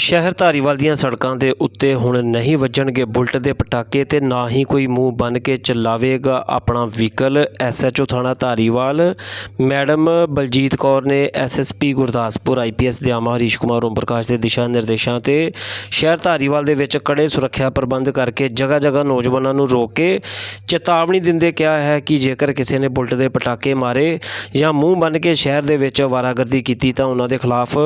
ਸ਼ਹਿਰ ਧਾਰੀਵਾਲ ਦੀਆਂ ਸੜਕਾਂ ਦੇ ਉੱਤੇ ਹੁਣ ਨਹੀਂ ਵੱਜਣਗੇ ਬੁਲਟ ਦੇ ਪਟਾਕੇ ਤੇ ਨਾ ਹੀ ਕੋਈ ਮੂੰਹ ਬੰਨ ਕੇ ਚਲਾਵੇਗਾ ਆਪਣਾ ਵਹੀਕਲ। ਐਸਐਚਓ ਥਾਣਾ ਧਾਰੀਵਾਲ। ਮੈਡਮ ਬਲਜੀਤ ਕੌਰ ਨੇ ਐਸਐਸਪੀ ਗੁਰਦਾਸਪੁਰ ਆਈਪੀਐਸ ਦੇ ਆਮਾ ਹਰੀਸ਼ ਕੁਮਾਰ ਓਮ ਪ੍ਰਕਾਸ਼ ਦੇ ਦਿਸ਼ਾ ਨਿਰਦੇਸ਼ਾਂ ਤੇ ਸ਼ਹਿਰ ਧਾਰੀਵਾਲ ਦੇ ਵਿੱਚ ਕੜੇ ਸੁਰੱਖਿਆ ਪ੍ਰਬੰਧ ਕਰਕੇ ਜਗ੍ਹਾ ਜਗ੍ਹਾ ਨੌਜਵਾਨਾਂ ਨੂੰ ਰੋਕ ਕੇ ਚੇਤਾਵਨੀ ਦਿੰਦੇ ਕਿਹਾ ਹੈ ਕਿ ਜੇਕਰ ਕਿਸੇ ਨੇ ਬੁਲਟ ਦੇ ਪਟਾਕੇ ਮਾਰੇ ਜਾਂ ਮੂੰਹ ਬੰਨ ਕੇ ਸ਼ਹਿਰ ਦੇ ਵਿੱਚ ਵਾਰਾਗਰਦੀ ਕੀਤੀ ਤਾਂ ਉਹਨਾਂ ਦੇ ਖਿਲਾਫ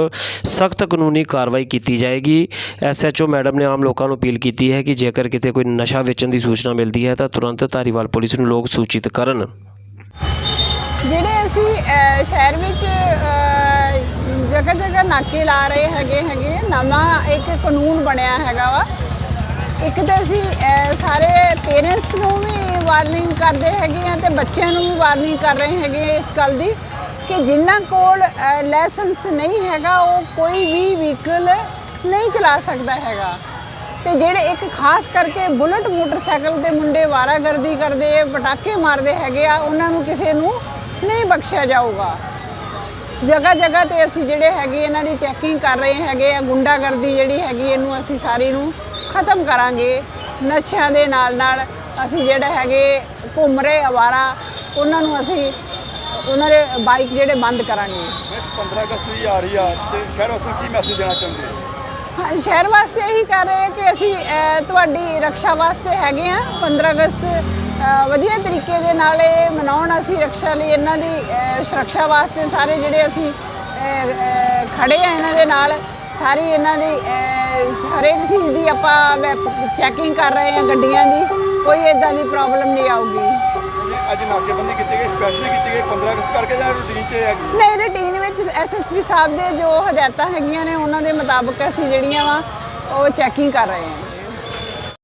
ਸਖਤ ਕਾਨੂੰਨੀ ਕਾਰਵਾਈ ਕੀਤੀ ਜਾਏਗੀ। ਐਸਐਚਓ ਮੈਡਮ ਨੇ ਆਮ ਲੋਕਾਂ ਨੂੰ ਅਪੀਲ ਕੀਤੀ ਹੈ ਕਿ ਜੇਕਰ ਕਿਤੇ ਕੋਈ ਨਸ਼ਾ ਵੇਚਣ ਦੀ ਸੂਚਨਾ ਮਿਲਦੀ ਹੈ ਤਾਂ ਤੁਰੰਤ ਧਾਰੀਵਾਲ ਪੁਲਿਸ ਨੂੰ ਲੋਕ ਸੂਚਿਤ ਕਰਨ। ਜਿਹੜੇ ਅਸੀਂ ਸ਼ਹਿਰ ਵਿੱਚ ਜਗ੍ਹਾ ਜਗ੍ਹਾ ਨਾਕੇ ਲਾ ਰਹੇ ਹੈਗੇ ਹੈਗੇ, ਨਵਾਂ ਇੱਕ ਕਾਨੂੰਨ ਬਣਿਆ ਹੈਗਾ ਵਾ। ਇੱਕ ਤਾਂ ਅਸੀਂ ਸਾਰੇ ਪੇਰੈਂਟਸ ਨੂੰ ਵੀ ਵਾਰਨਿੰਗ ਕਰਦੇ ਹੈਗੇ ਆ ਤੇ ਬੱਚਿਆਂ ਨੂੰ ਵੀ ਵਾਰਨਿੰਗ ਕਰ ਰਹੇ ਹੈਗੇ ਇਸ ਗੱਲ ਦੀ ਕਿ ਜਿਨ੍ਹਾਂ ਕੋਲ ਲਾਇਸੈਂਸ ਨਹੀਂ ਹੈਗਾ, ਉਹ ਕੋਈ ਵੀ ਵਹੀਕਲ ਨਹੀਂ ਚਲਾ ਸਕਦਾ ਹੈਗਾ। ਤੇ ਜਿਹੜੇ ਇੱਕ ਖਾਸ ਕਰਕੇ ਬੁਲਟ ਮੋਟਰਸਾਈਕਲ 'ਤੇ ਮੁੰਡੇ ਵਾਰਾਗਰਦੀ ਕਰਦੇ, ਪਟਾਕੇ ਮਾਰਦੇ ਹੈਗੇ ਆ, ਉਹਨਾਂ ਨੂੰ ਕਿਸੇ ਨੂੰ ਨਹੀਂ ਬਖਸ਼ਿਆ ਜਾਊਗਾ। ਜਗ੍ਹਾ ਜਗ੍ਹਾ ਤੇ ਅਸੀਂ ਜਿਹੜੇ ਹੈਗੇ, ਇਹਨਾਂ ਦੀ ਚੈਕਿੰਗ ਕਰ ਰਹੇ ਹੈਗੇ ਆ, ਗੁੰਡਾਗਰਦੀ ਜਿਹੜੀ ਹੈਗੀ, ਇਹਨੂੰ ਅਸੀਂ ਸਾਰੀ ਨੂੰ ਖਤਮ ਕਰਾਂਗੇ। ਨਸ਼ਿਆਂ ਦੇ ਨਾਲ ਨਾਲ ਅਸੀਂ ਜਿਹੜਾ ਹੈਗੇ, ਘੁੰਮ ਰਹੇ ਅਵਾਰਾ ਉਹਨਾਂ ਨੂੰ ਅਸੀਂ ਉਹਨਾਂ ਦੇ ਬਾਈਕ ਜਿਹੜੇ ਬੰਦ ਕਰਾਂਗੇ। 15 ਅਗਸਤ ਵੀ ਆ ਰਹੀ ਆ, ਤੇ ਸ਼ਹਿਰ ਵਾਸੀਆਂ ਕੀ ਮੈਸੇਜ ਦੇਣਾ ਚਾਹੁੰਦੇ? ਹੋ ਹਾਂ ਸ਼ਹਿਰ ਵਾਸਤੇ ਇਹੀ ਕਰ ਰਹੇ ਹਾਂ ਕਿ ਅਸੀਂ ਤੁਹਾਡੀ ਰੱਖਿਆ ਵਾਸਤੇ ਹੈਗੇ ਆ 15 ਅਗਸਤ ਵਧੀਆ ਤਰੀਕੇ ਦੇ ਨਾਲ ਇਹ ਮਨਾਉਣ ਅਸੀਂ ਰੱਖਿਆ ਲਈ ਇਹਨਾਂ ਦੀ ਸੁਰੱਖਿਆ ਵਾਸਤੇ ਸਾਰੇ ਜਿਹੜੇ ਅਸੀਂ ਅਹ, ਅਹ, ਖੜੇ ਆ ਇਹਨਾਂ ਦੇ ਨਾਲ ਸਾਰੀ ਇਹਨਾਂ ਦੀ ਹਰੇਕ ਚੀਜ਼ ਦੀ ਆਪਾਂ ਚੈਕਿੰਗ ਕਰ ਰਹੇ ਹਾਂ ਗੱਡੀਆਂ ਦੀ। ਕੋਈ ਇਦਾਂ ਦੀ ਪ੍ਰੋਬਲਮ ਨਹੀਂ ਆਊਗੀ। ਅੱਜ ਨਾਕੇਬੰਦੀ ਕੀਤੀ ਗਈ ਸਪੈਸ਼ਲੀ ਕੀਤੀ ਗਈ 15 ਅਗਸਤ ਕਰਕੇ ਜਾਂ ਰੂਟੀਨ 'ਚ ਹੈ? ਨਹੀਂ ਰੂਟੀਨ ਵਿੱਚ ਐਸਐਸਪੀ ਸਾਹਿਬ ਦੇ ਜੋ ਹਦਾਇਤਾਂ ਹੈਗੀਆਂ ਨੇ, ਉਹਨਾਂ ਦੇ ਮੁਤਾਬਕ ਅਸੀਂ ਜਿਹੜੀਆਂ ਵਾ, ਉਹ ਚੈਕਿੰਗ ਕਰ ਰਹੇ ਹਾਂ।